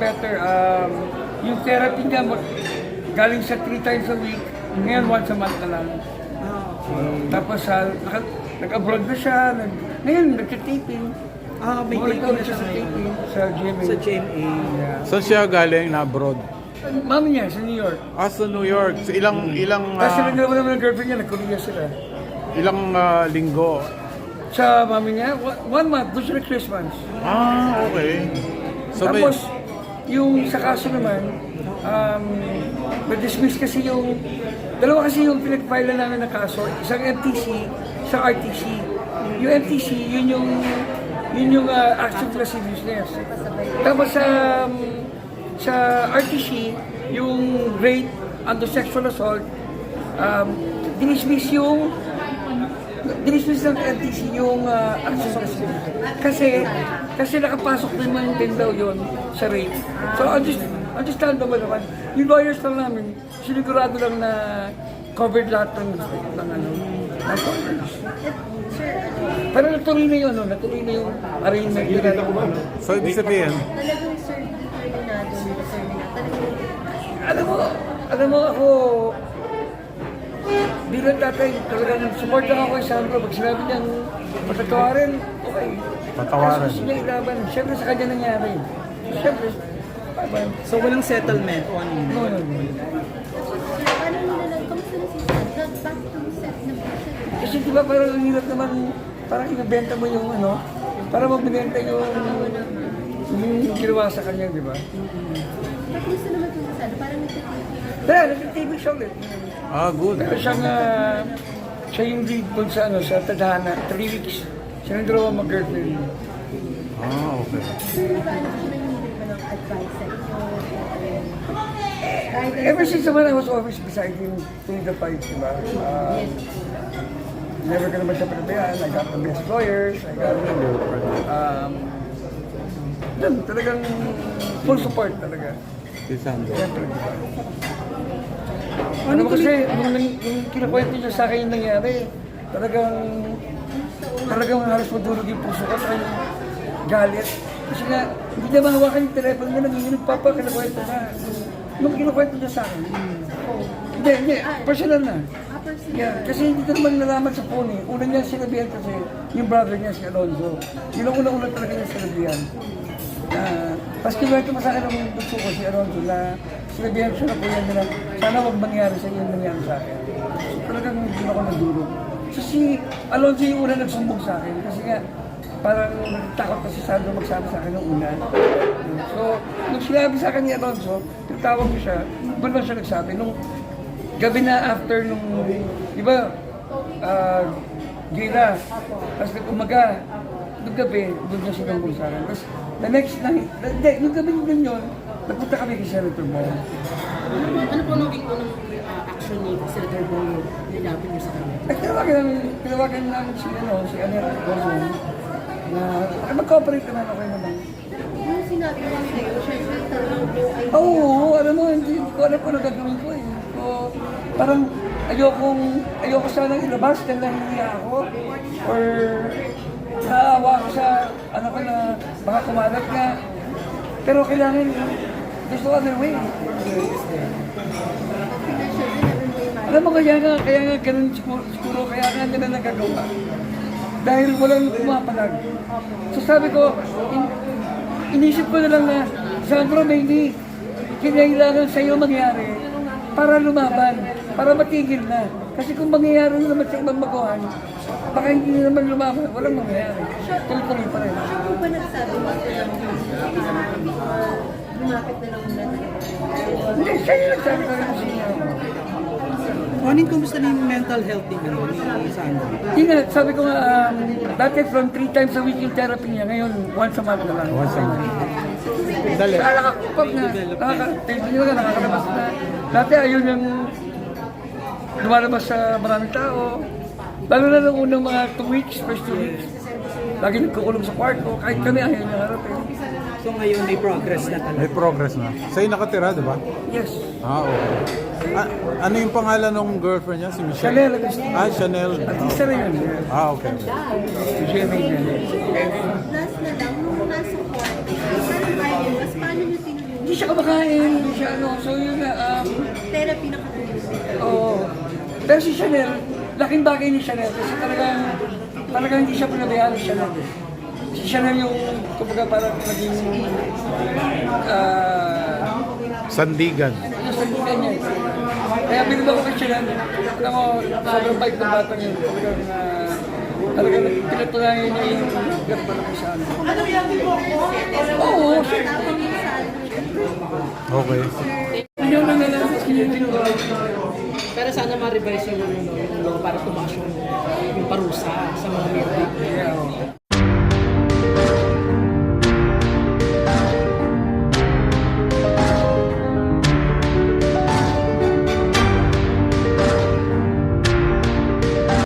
better. Um, yung therapy niya, galing sa three times a week, ngayon once a month na lang. Tapos sa naka, nag-abroad na siya, nag, ngayon nagtitaping. Ah, may Bumalik taping na siya sa taping sa GMA. Sa GMA. Yeah. Saan siya galing na abroad? Mami niya, sa New York. Ah, sa New York. Sa ilang ilang Tapos sila ah, dalawa naman ng girlfriend niya, nag-Korea sila. ilang ah, linggo. Sa mami niya, one, one month, doon sila Christmas. Ah, okay. So may Tapos, yung sa kaso naman, um, na-dismiss kasi yung, dalawa kasi yung pinag-file namin na kaso, isang MTC, isang RTC. Yung MTC, yun yung, yun yung uh, action business. Tapos sa, um, sa RTC, yung rape under sexual assault, um, dinismiss yung dinismiss ng LTC yung uh, access kasi. Kasi, kasi nakapasok naman din daw yun sa rape. So, underst understandable naman. Yung lawyers lang namin, sinigurado lang na covered lahat ng, ng ano, ng coverage. Pero natuloy na yun, no? natuloy na yung arraignment nila. So ibig sabihin, Talagang sir, na doon sa sir na Alam mo, alam mo ako, bilang tatay, talagang support lang ako kay Sandro. Pag sinabi niyang patatawarin, okay. Patawarin. Kasi gusto niya ilaban. Siyempre sa kanya nangyari. Siyempre. So walang settlement on No, no, no. paano nila lang, kamusta na si back to set na po siya. Kasi di ba parang ang hirap naman, parang ibebenta mo yung ano, para mabibenta yung, yung ginawa sa kanya, di ba? Kamusta naman po sa Sam? Parang nagtitipid. Kaya, nag-TV siya ulit. ah good. Pero siyang, ah, siya yung lead dun sa, ano, sa Tadhana, three weeks. Siya yung dalawa mag-girlfriend. Ah, okay. Sir, paano po nangyari mo ng advice sa inyo? Ever since naman I was always beside him through the fight, di ba? Uh, never ko naman siya pinabayaan. I got the best lawyers. I got, um, yun, talagang full support talaga. Si Sandro. Siyempre, ba? Ano kasi, nung, nung, nung kinakwento niya sa akin yung nangyari, talagang, talagang halos madurog yung puso ko sa yung galit. Kasi nga, hindi niya mahawakan yung telepono niya, nanginginig pa pa, kinakwento na. Nung kinakwento niya sa akin, hindi, hindi, personal na. upper Yeah, kasi hindi ko naman nalaman sa phone eh. Una niya sinabihan kasi yung brother niya si Alonzo. Yun ang una-una talaga niya sinabihan. Uh, Tapos kinuwento mo sa akin ng gusto ko si Alonzo na sinabihan siya na kuya niya na sana wag mangyari sa iyo nangyari sa akin. So talagang hindi ako naduro. So si Alonzo yung una nagsumbong sa akin kasi nga parang takot kasi Sandro magsama sa akin ng una. So, nung sinabi sa akin ni Alonzo, tinatawag ko siya, doon lang siya nagsabi. Nung gabi na after nung, di ba, ah, gila, tapos nag-umaga, nung gabi, doon na siya nanggung sa akin. Tapos, the next night, hindi, nung gabi din yun, nagpunta kami kay Senator Mo. Ano po naging unang uh, action ni Senator Bongo nilapit niyo sa kanya? At tinawagan namin, tinawagan namin si, ano, si Anel Gozon, na "Ay, mag-cooperate naman, okay naman. Yung sinabi ko sa'yo, syempre talagang no idea. Oo, oh, alam mo, hindi ko alam kung ano gagawin ko eh. So, parang ayokong, ayoko sanang ilabas dahil nahihiya ako. Or naawa ako sa ano ko na baka kumalat nga. Pero kailangan, there's no other way. May. Alam mo, kaya nga, kaya nga ganun siguro, siguro kaya nga nila nagagawa. Dahil walang pumapalag. So sabi ko, in, inisip ko na lang na, Sandro, maybe, kinailangan sa iyo mangyari para lumaban, para matigil na. Kasi kung mangyayari na naman sa ibang baguhan, baka hindi na naman lumaban, walang mangyayari. Tuloy-tuloy pa rin. Siya po ba nagsabi mo lang uh, lumapit na lang muna tayo? Hindi, siya yung nagsabi ko rin sa inyo. Kumusta na yung mental health ni, ano, ni nga, sabi ko nga, um, dati from three times a week yung therapy niya, ngayon once a month na lang. Once a month. Dali. Sa nakakapag na, nakaka, tingin nyo nga, nakakalabas na. Dati ayun yung lumalabas sa maraming tao. Lalo na nung unang mga two weeks, first two weeks. Lagi nagkukulong sa kwarto, kahit kami ayaw niya harapin. So ngayon may progress na talaga. May progress na. Sa'yo nakatira, di ba? Yes. Ah, okay. Ah, ano yung pangalan ng girlfriend niya? Si Michelle? Chanel Agustin. Ah, Chanel. Artista rin yun. Ah, okay. Niya. Last, last na lang, hindi siya kumakain, hindi siya ano. So yun na, um, Therapy na. Oo. Pero si Chanel, laking bagay ni Chanel kasi talagang, talagang hindi siya pinabayaan ni Chanel. Si Chanel yung, kumbaga parang naging, ah, Sandigan. yung sandigan niya. eh. Kaya bilib ako kay Chanel. Alam mo, sobrang bait ng bata niya. Talagang, uh, talagang pinatunayan niya yung ganda na sa amin. Oo, Tapos minsan, Okay. Pero sana ma-revise yung, ano, law para tumaas yung, parusa sa mga Yeah,